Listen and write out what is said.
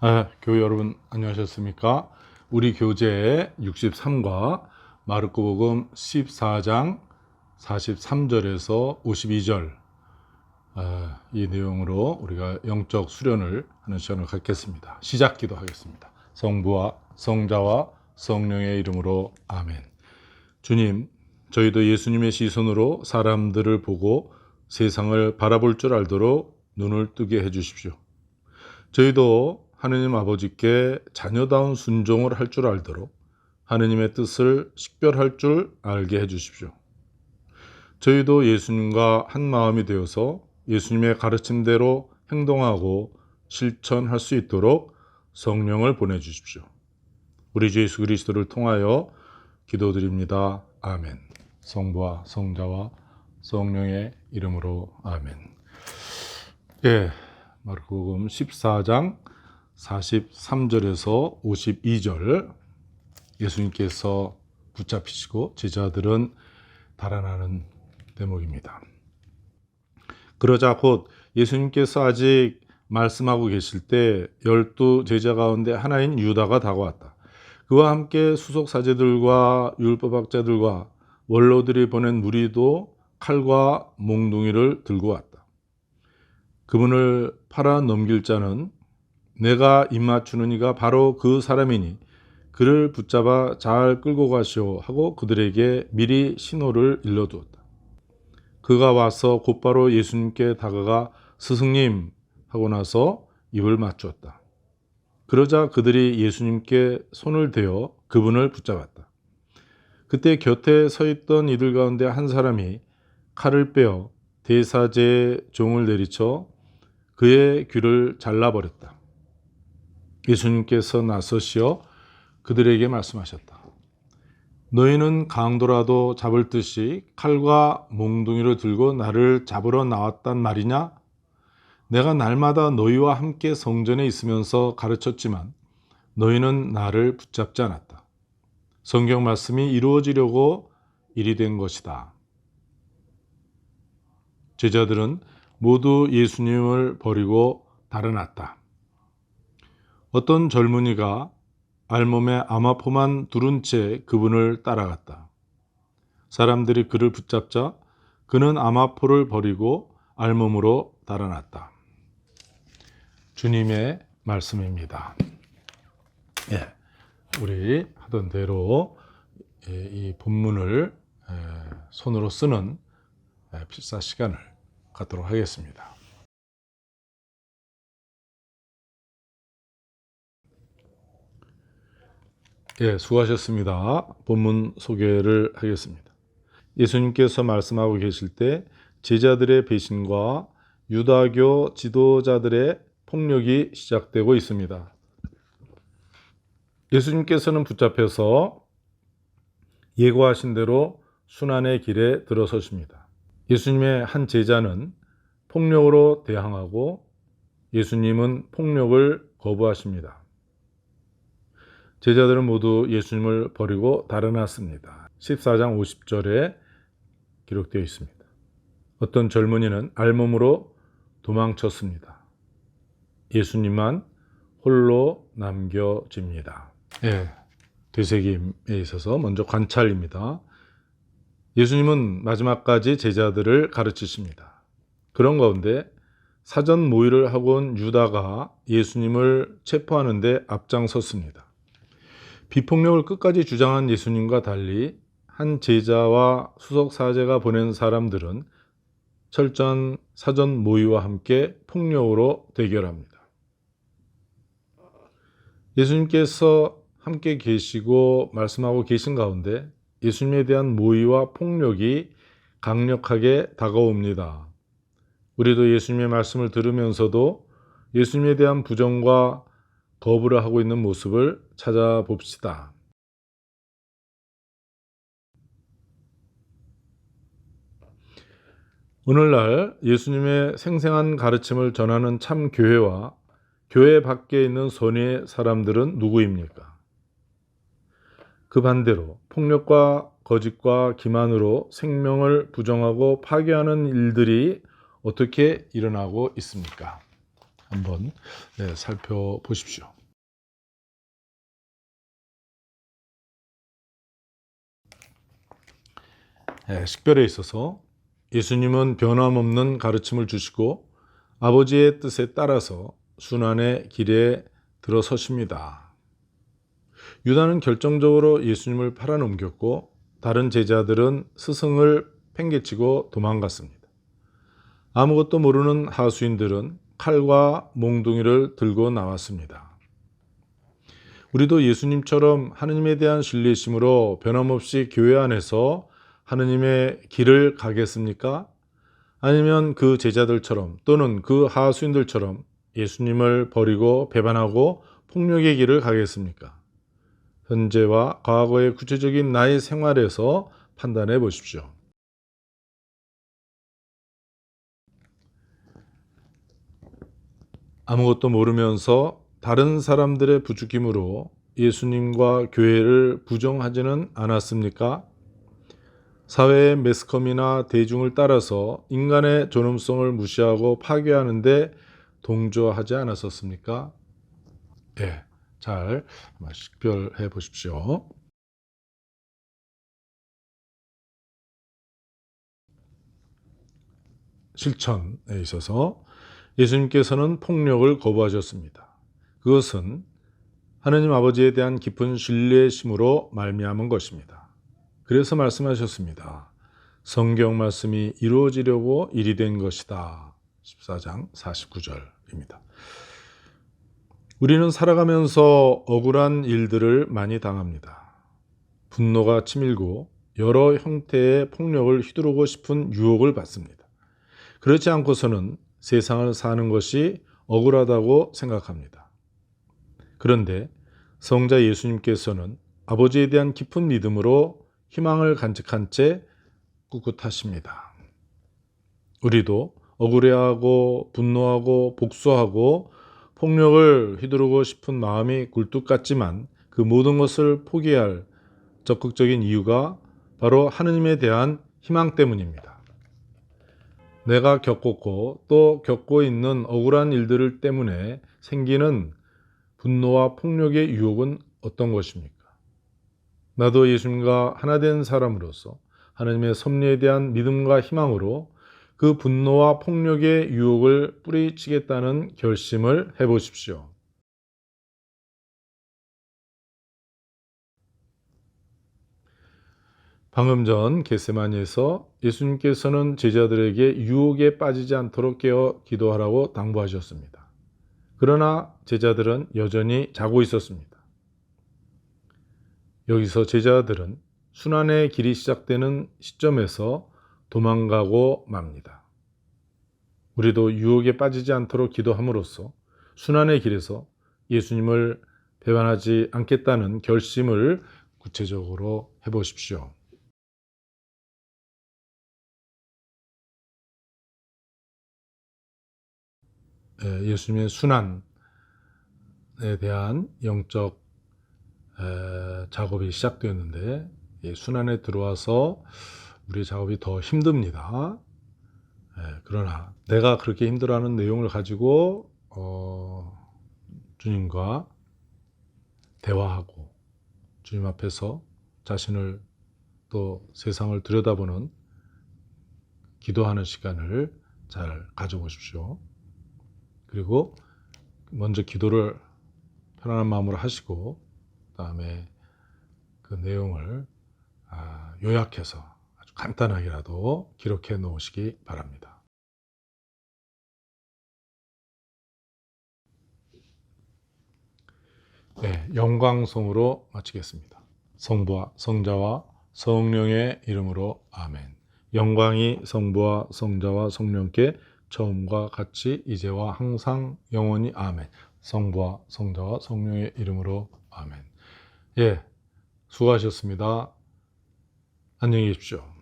아, 교회 여러분 안녕하셨습니까? 우리 교재 63과 마르코복음 14장 43절에서 52절 아, 이 내용으로 우리가 영적 수련을 하는 시간을 갖겠습니다. 시작 기도하겠습니다. 성부와 성자와 성령의 이름으로 아멘. 주님, 저희도 예수님의 시선으로 사람들을 보고 세상을 바라볼 줄 알도록 눈을 뜨게 해 주십시오. 저희도 하느님 아버지께 자녀다운 순종을 할 줄 알도록 하느님의 뜻을 식별할 줄 알게 해 주십시오. 저희도 예수님과 한 마음이 되어서 예수님의 가르침대로 행동하고 실천할 수 있도록 성령을 보내 주십시오. 우리 주 예수 그리스도를 통하여 기도드립니다. 아멘. 성부와 성자와 성령의 이름으로 아멘. 예. 마르코복음 14장 43절에서 52절 예수님께서 붙잡히시고 제자들은 달아나는 대목입니다. 그러자 곧 예수님께서 아직 말씀하고 계실 때 열두 제자 가운데 하나인 유다가 다가왔다. 그와 함께 수석 사제들과 율법학자들과 원로들이 보낸 무리도 칼과 몽둥이를 들고 왔다. 그분을 팔아 넘길 자는 내가 입맞추는 이가 바로 그 사람이니 그를 붙잡아 잘 끌고 가시오 하고 그들에게 미리 신호를 일러두었다. 그가 와서 곧바로 예수님께 다가가 스승님 하고 나서 입을 맞추었다. 그러자 그들이 예수님께 손을 대어 그분을 붙잡았다. 그때 곁에 서 있던 이들 가운데 한 사람이 칼을 빼어 대사제의 종을 내리쳐 그의 귀를 잘라버렸다. 예수님께서 나서시어 그들에게 말씀하셨다. 너희는 강도라도 잡을 듯이 칼과 몽둥이를 들고 나를 잡으러 나왔단 말이냐? 내가 날마다 너희와 함께 성전에 있으면서 가르쳤지만 너희는 나를 붙잡지 않았다. 성경 말씀이 이루어지려고 일이 된 것이다. 제자들은 모두 예수님을 버리고 달아났다. 어떤 젊은이가 알몸에 아마포만 두른 채 그분을 따라갔다. 사람들이 그를 붙잡자 그는 아마포를 버리고 알몸으로 달아났다. 주님의 말씀입니다. 예, 우리 하던 대로 이 본문을 손으로 쓰는 필사 시간을 갖도록 하겠습니다. 예, 수고하셨습니다. 본문 소개를 하겠습니다. 예수님께서 말씀하고 계실 때 제자들의 배신과 유다교 지도자들의 폭력이 시작되고 있습니다. 예수님께서는 붙잡혀서 예고하신 대로 순환의 길에 들어서십니다. 예수님의 한 제자는 폭력으로 대항하고 예수님은 폭력을 거부하십니다. 제자들은 모두 예수님을 버리고 달아났습니다. 14장 50절에 기록되어 있습니다. 어떤 젊은이는 알몸으로 도망쳤습니다. 예수님만 홀로 남겨집니다. 예, 되새김에 있어서 먼저 관찰입니다. 예수님은 마지막까지 제자들을 가르치십니다. 그런 가운데 사전 모의를 하고 온 유다가 예수님을 체포하는데 앞장섰습니다. 비폭력을 끝까지 주장한 예수님과 달리 한 제자와 수석 사제가 보낸 사람들은 철저한 사전 모의와 함께 폭력으로 대결합니다. 예수님께서 함께 계시고 말씀하고 계신 가운데 예수님에 대한 모의와 폭력이 강력하게 다가옵니다. 우리도 예수님의 말씀을 들으면서도 예수님에 대한 부정과 거부를 하고 있는 모습을 찾아봅시다. 오늘날 예수님의 생생한 가르침을 전하는 참 교회와 교회 밖에 있는 선의 사람들은 누구입니까? 그 반대로 폭력과 거짓과 기만으로 생명을 부정하고 파괴하는 일들이 어떻게 일어나고 있습니까? 한번 네, 살펴보십시오. 네, 식별에 있어서 예수님은 변함없는 가르침을 주시고 아버지의 뜻에 따라서 순환의 길에 들어서십니다. 유다는 결정적으로 예수님을 팔아넘겼고 다른 제자들은 스승을 팽개치고 도망갔습니다. 아무것도 모르는 하수인들은 칼과 몽둥이를 들고 나왔습니다. 우리도 예수님처럼 하느님에 대한 신뢰심으로 변함없이 교회 안에서 하느님의 길을 가겠습니까? 아니면 그 제자들처럼 또는 그 하수인들처럼 예수님을 버리고 배반하고 폭력의 길을 가겠습니까? 현재와 과거의 구체적인 나의 생활에서 판단해 보십시오. 아무것도 모르면서 다른 사람들의 부추김으로 예수님과 교회를 부정하지는 않았습니까? 사회의 매스컴이나 대중을 따라서 인간의 존엄성을 무시하고 파괴하는데 동조하지 않았었습니까? 예, 잘 식별해 보십시오. 실천에 있어서 예수님께서는 폭력을 거부하셨습니다. 그것은 하느님 아버지에 대한 깊은 신뢰심으로 말미암은 것입니다. 그래서 말씀하셨습니다. 성경 말씀이 이루어지려고 일이 된 것이다. 14장 49절입니다. 우리는 살아가면서 억울한 일들을 많이 당합니다. 분노가 치밀고 여러 형태의 폭력을 휘두르고 싶은 유혹을 받습니다. 그렇지 않고서는 세상을 사는 것이 억울하다고 생각합니다. 그런데 성자 예수님께서는 아버지에 대한 깊은 믿음으로 희망을 간직한 채 꿋꿋하십니다. 우리도 억울해하고 분노하고 복수하고 폭력을 휘두르고 싶은 마음이 굴뚝 같지만 그 모든 것을 포기할 적극적인 이유가 바로 하느님에 대한 희망 때문입니다. 내가 겪었고 또 겪고 있는 억울한 일들 때문에 생기는 분노와 폭력의 유혹은 어떤 것입니까? 나도 예수님과 하나 된 사람으로서 하나님의 섭리에 대한 믿음과 희망으로 그 분노와 폭력의 유혹을 뿌리치겠다는 결심을 해보십시오. 방금 전 게세마니에서 예수님께서는 제자들에게 유혹에 빠지지 않도록 깨어 기도하라고 당부하셨습니다. 그러나 제자들은 여전히 자고 있었습니다. 여기서 제자들은 순환의 길이 시작되는 시점에서 도망가고 맙니다. 우리도 유혹에 빠지지 않도록 기도함으로써 순환의 길에서 예수님을 배반하지 않겠다는 결심을 구체적으로 해보십시오. 예, 예수님의 순환에 대한 영적 작업이 시작되었는데 순환에 들어와서 우리 작업이 더 힘듭니다. 그러나 내가 그렇게 힘들어하는 내용을 가지고 어, 주님과 대화하고 주님 앞에서 자신을 또 세상을 들여다보는 기도하는 시간을 잘 가져보십시오. 그리고 먼저 기도를 편안한 마음으로 하시고 그다음에 그 내용을 아, 요약해서 아주 간단하게라도 기록해 놓으시기 바랍니다. 네, 영광송으로 마치겠습니다. 성부와 성자와 성령의 이름으로 아멘. 영광이 성부와 성자와 성령께 처음과 같이 이제와 항상 영원히 아멘. 성부와 성자와 성령의 이름으로 아멘. 예, 수고하셨습니다. 안녕히 계십시오.